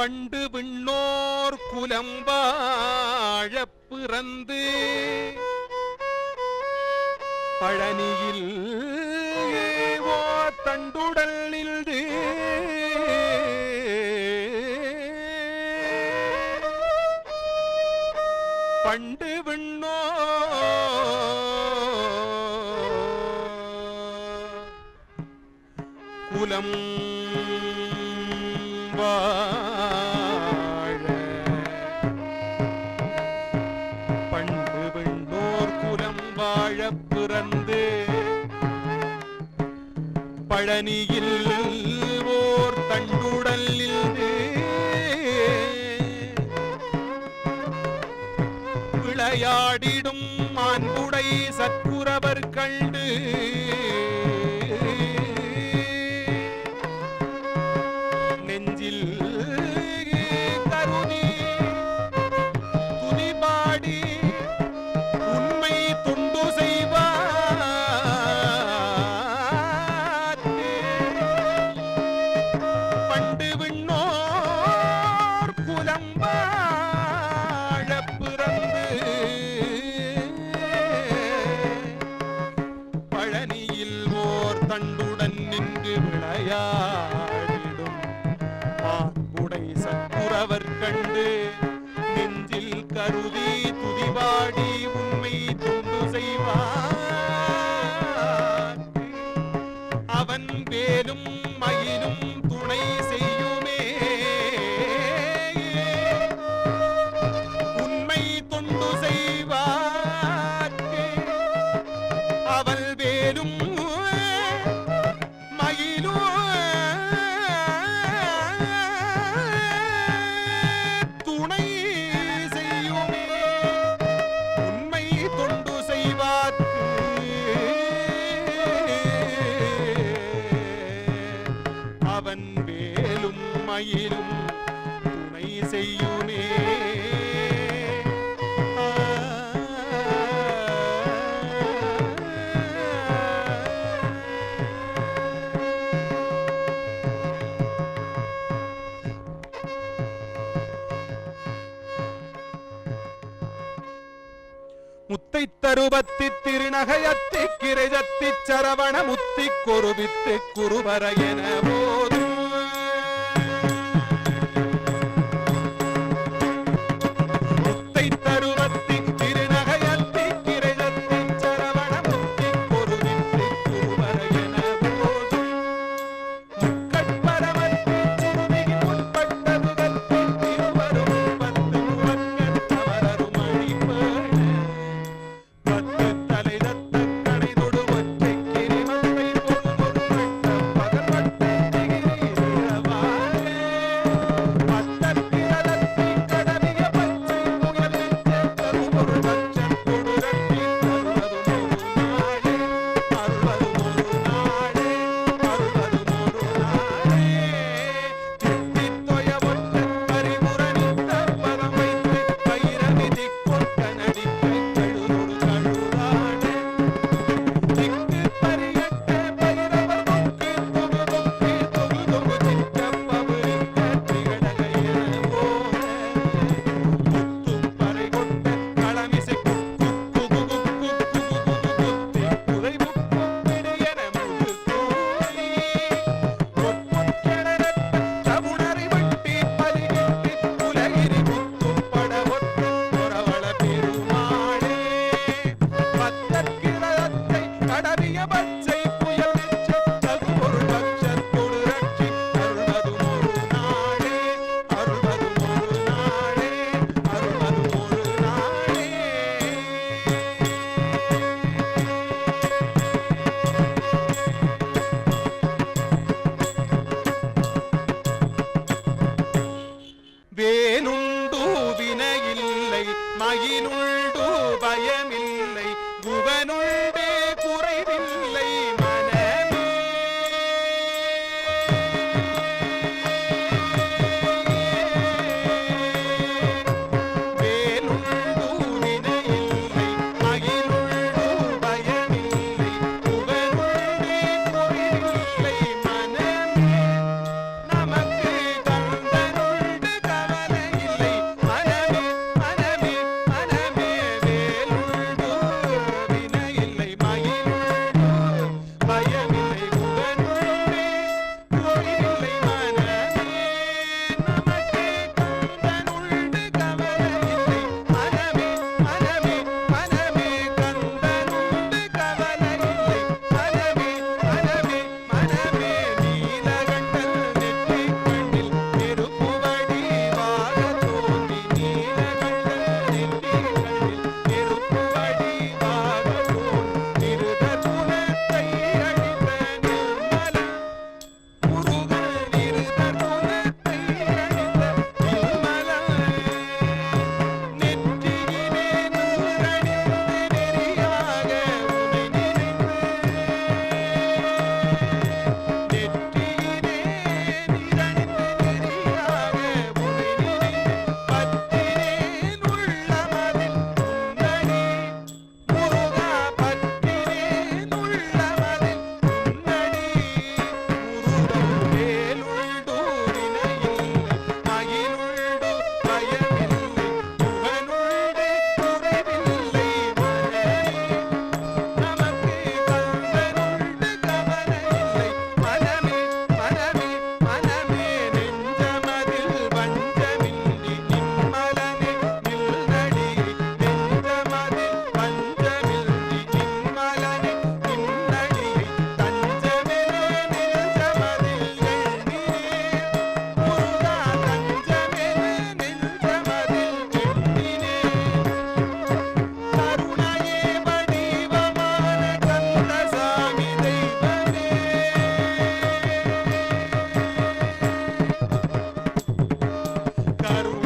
பண்டு விண்ணோர் குலம்பாழ பிறந்து பழனியில் ஓ தண்டுடல் நின்று பண்டு விண்ணோ குலம் பழனியில் ஓர் தண்டுடலில் விளையாடிடும் மான்புடை சற்புறவர் கண்டு தண்டுடன் நின்று விளையாடிடும். பார்ப்புடை சத்துறவர் கண்டு ஆயினும் துணை செய்யுமே. முத்தை திருநகையத்தி கிரைஜத்தி சரவண முத்தி குருவித்து குருவர எனவோ. caro.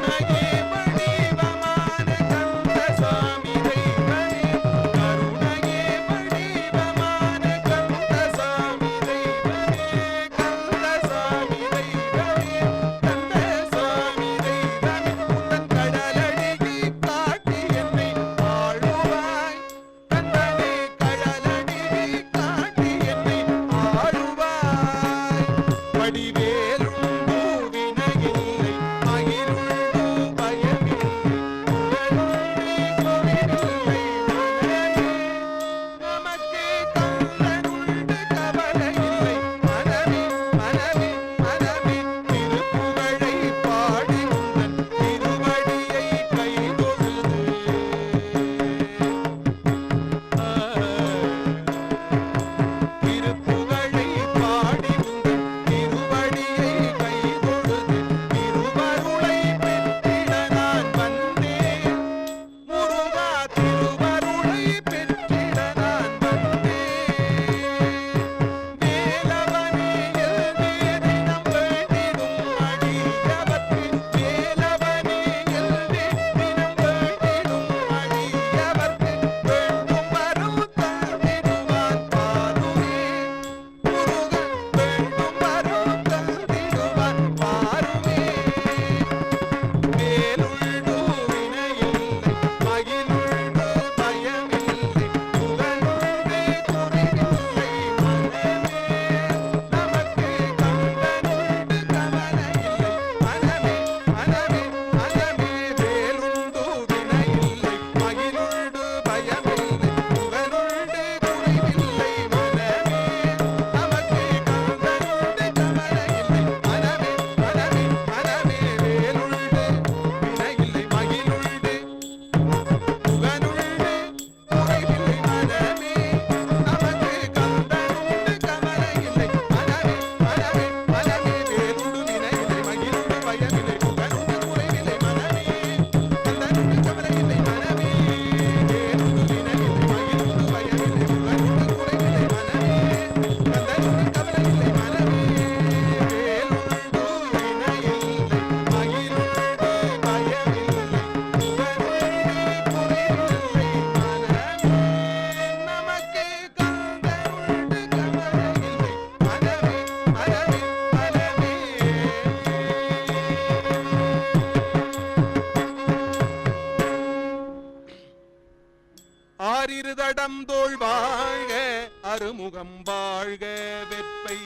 செப்பை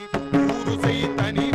ஊருசை தனிவேல்